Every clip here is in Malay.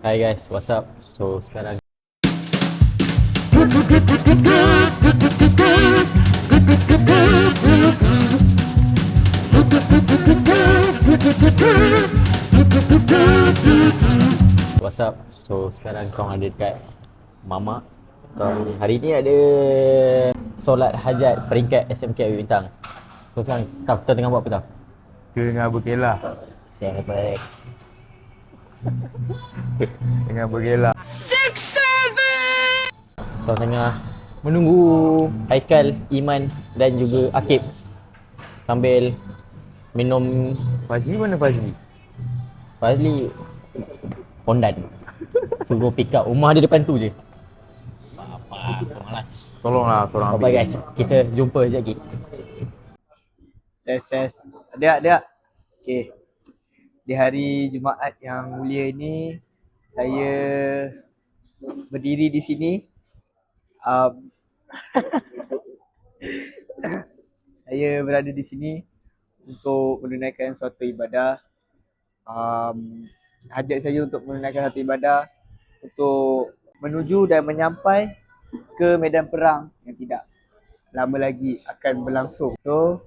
Hi guys, what's up? So sekarang What's up? So sekarang kau ada dekat Mama Kau hari ni ada Solat hajat peringkat SMK Ayu Bintang So sekarang kau tengah buat apa tau? Tengah berkelah Siang baik Tengah berkelah Kau tengah menunggu Haikal, Iman dan juga Akib Sambil minum Fazli mana Fazli? Fazli Pondan Suruh pick up rumah dia depan tu je Apa, aku malas Tolonglah seorang Bye guys, kita jumpa sekejap lagi Test test. Ada ada. Okey. Di hari Jumaat yang mulia ini saya berdiri di sini. Um, saya berada di sini untuk menunaikan suatu ibadah. Um, hajat saya untuk menunaikan satu ibadah untuk menuju dan menyampai ke medan perang yang tidak lama lagi akan berlangsung. So,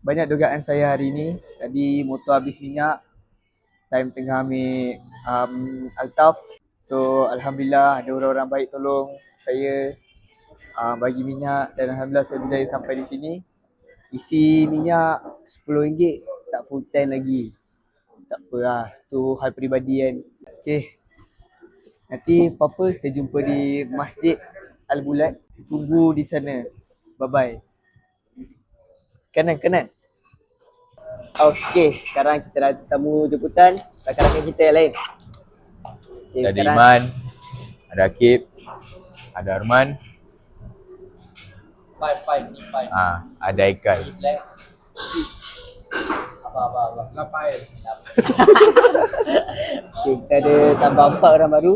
banyak dugaan saya hari ni. Tadi motor habis minyak. Time tengah ambil um, Altaf. So Alhamdulillah ada orang-orang baik tolong saya uh, bagi minyak dan Alhamdulillah saya berjaya sampai di sini. Isi minyak RM10 tak full tank lagi. Tak apa lah. Tu hal peribadi kan. Okay. Nanti apa-apa kita jumpa di Masjid Al-Bulat. Tunggu di sana. Bye-bye. Kanan, kanan. Okey, sekarang kita dah tetamu jemputan rakan-rakan kita yang lain. Okay, Ada Iman Ada Akib Ada Arman Five, five, ni five. ah, Ada black. Apa, apa, apa. Lapan. okay, kita ada tambah empat orang baru.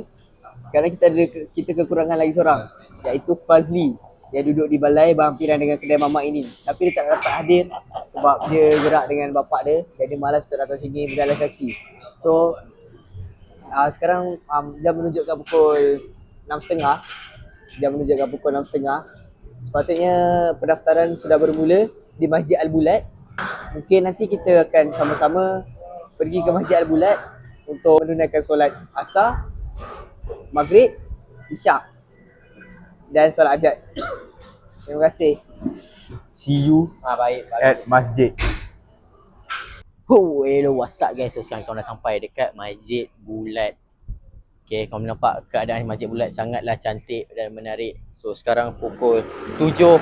Sekarang kita ada kita kekurangan lagi seorang. Iaitu Fazli. Dia duduk di balai berhampiran dengan kedai mamak ini. Tapi dia tak dapat hadir sebab dia gerak dengan bapak dia. Jadi dia malas untuk datang sini berjalan kaki. So, uh, sekarang um, jam menunjukkan pukul 6.30. Jam menunjukkan pukul 6.30. Sepatutnya pendaftaran sudah bermula di Masjid Al-Bulat. Mungkin nanti kita akan sama-sama pergi ke Masjid Al-Bulat untuk menunaikan solat asar, maghrib, isyak dan solat hajat. Terima kasih. See you Ah baik, baik. at masjid Oh, hello, what's up guys? So sekarang kau dah sampai dekat Masjid Bulat. Okay, kau nampak keadaan Masjid Bulat sangatlah cantik dan menarik. So sekarang pukul 7.06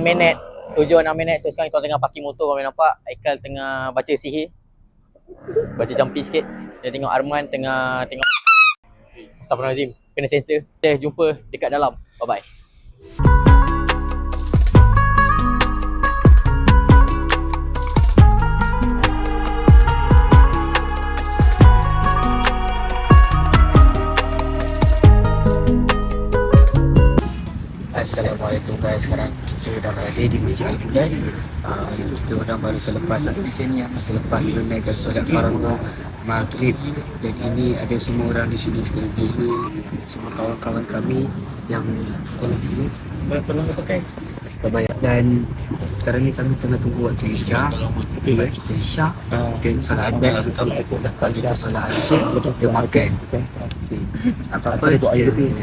minit. 7.06 minit. So sekarang kau tengah parking motor kau nampak. Aikal tengah baca sihir. Baca jampi sikit. Dia tengok Arman tengah tengok Astagfirullahaladzim. Kena sensor. Kita jumpa dekat dalam. Bye-bye. Kita dah berada di Masjid Al-Bulat. Uh, kita orang baru selepas selepas menunaikan solat fardu maghrib dan ini ada semua orang di sini sekali ini semua kawan-kawan kami yang sekolah dulu pernah pakai Sebanyak. Dan sekarang ni kami tengah tunggu waktu Isyak Lepas kita Isyak dan solat adat lepas kita solat adat kita makan. Apa-apa kita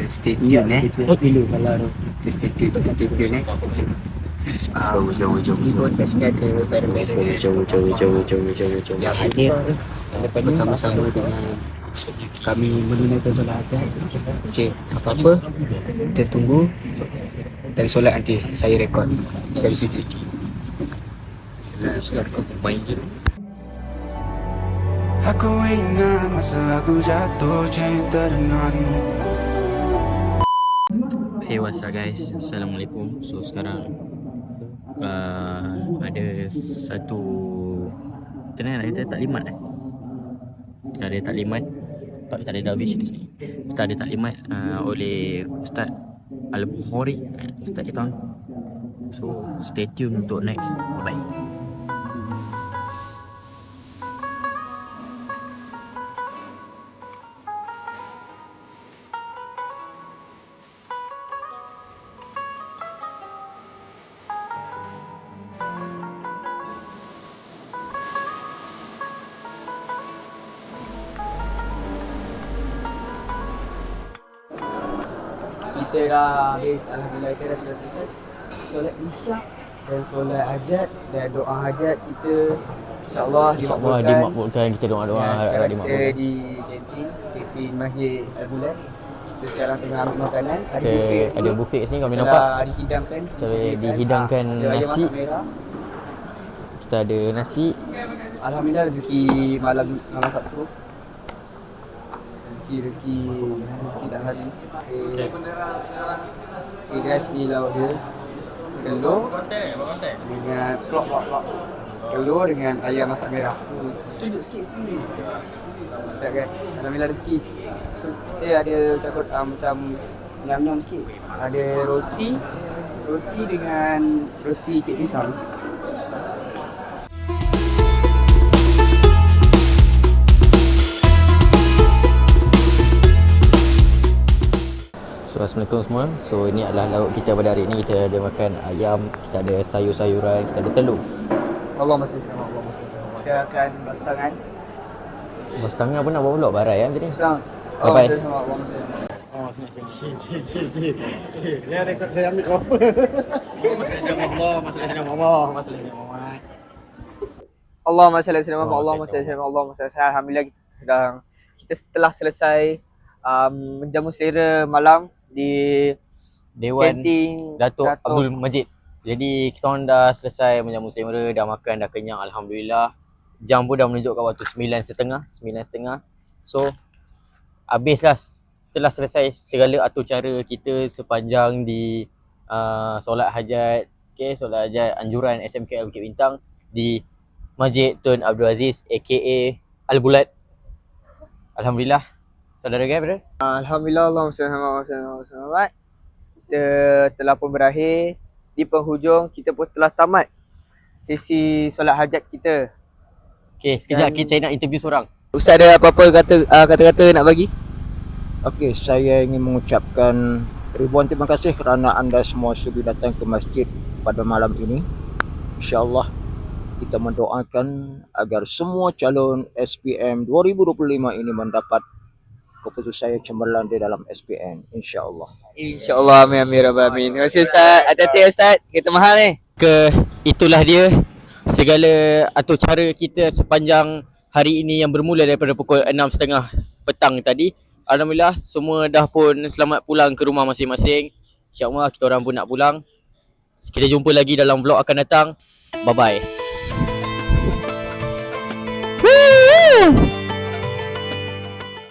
stay tune eh? kita stay tune kita stay tune eh? Jauh jauh jauh kat sini ada barang-barang. Jauh jauh jauh jauh jauh jauh yang hadir. Bersama-sama dengan kami menunaikan solat hajat. Okey, apa-apa. Kita tunggu dari solat nanti saya rekod dari situ. Aku ingat masa aku jatuh cinta denganmu. Hey what's up guys? Assalamualaikum. So sekarang uh, Ada satu Macam mana kita taklimat eh. Kita ada taklimat Tak kita ada darwish di sini Kita ada taklimat uh, oleh Ustaz Al-Bukhari. Eh, Ustaz Itan So stay tune untuk next. Bye bye kita dah habis Alhamdulillah kita dah sudah selesai Solat Isyak dan solat hajat dan doa hajat kita InsyaAllah InsyaAllah dimakbulkan dimakbulkan kita doa-doa Ya, harap kita dimakbulkan. di kantin, kantin Masjid Al-Bulan. Kita sekarang tengah ambil makanan. Ada Kita buffet ada buffet kat sini kau boleh nampak. dihidangkan. Kita dihidangkan Ah, ada ayam nasi. Kita ada nasi, Alhamdulillah rezeki malam malam Sabtu. Rezeki rezeki rezeki dah hari. Okay. okay guys ni lauk dia. Telur dengan klok klok klok. Telur dengan ayam masak merah. Tunjuk sikit sini. Sedap guys. Alhamdulillah rezeki. So, kita ada cakap um, macam nyam-nyam sikit. Ada roti, roti dengan roti kek pisang. Assalamualaikum semua So ini adalah lauk kita pada hari ini Kita ada makan ayam Kita ada sayur-sayuran Kita ada telur Allah masih sama, Allah masih sama. Kita akan. Bos tengah pun nak bawa pulak barai kan tadi. Bye-bye. Allah masih sama, Allah masih sama. Allah masya Allah selamat Allah masya Allah Allah masya Allah Alhamdulillah kita sedang kita setelah selesai um, menjamu selera malam di Dewan kantin Datuk, Abdul Majid. Jadi kita orang dah selesai menjamu selera Dah makan, dah kenyang Alhamdulillah. Jam pun dah menunjukkan waktu 9.30 9.30 So Habislah Setelah selesai segala atur cara kita sepanjang di uh, Solat hajat Okay, solat hajat anjuran SMKL Bukit Bintang Di Masjid Tun Abdul Aziz aka Al-Bulat Alhamdulillah Saudara brother? Alhamdulillah Allah masya Allah masya Allah Kita telah pun berakhir di penghujung kita pun telah tamat sesi solat hajat kita Okay, sekejap Dan- kita saya nak interview seorang Ustaz ada apa-apa kata uh, kata-kata nak bagi? Okey, saya ingin mengucapkan ribuan terima kasih kerana anda semua sudi datang ke masjid pada malam ini. InsyaAllah kita mendoakan agar semua calon SPM 2025 ini mendapat keputusan yang cemerlang di dalam SPM. InsyaAllah. InsyaAllah amin amin rabbal alamin. Terima kasih Ustaz. Hati-hati Ustaz. Kita mahal ni. ke itulah dia segala atau cara kita sepanjang hari ini yang bermula daripada pukul 6.30 petang tadi Alhamdulillah semua dah pun selamat pulang ke rumah masing-masing InsyaAllah kita orang pun nak pulang Kita jumpa lagi dalam vlog akan datang Bye bye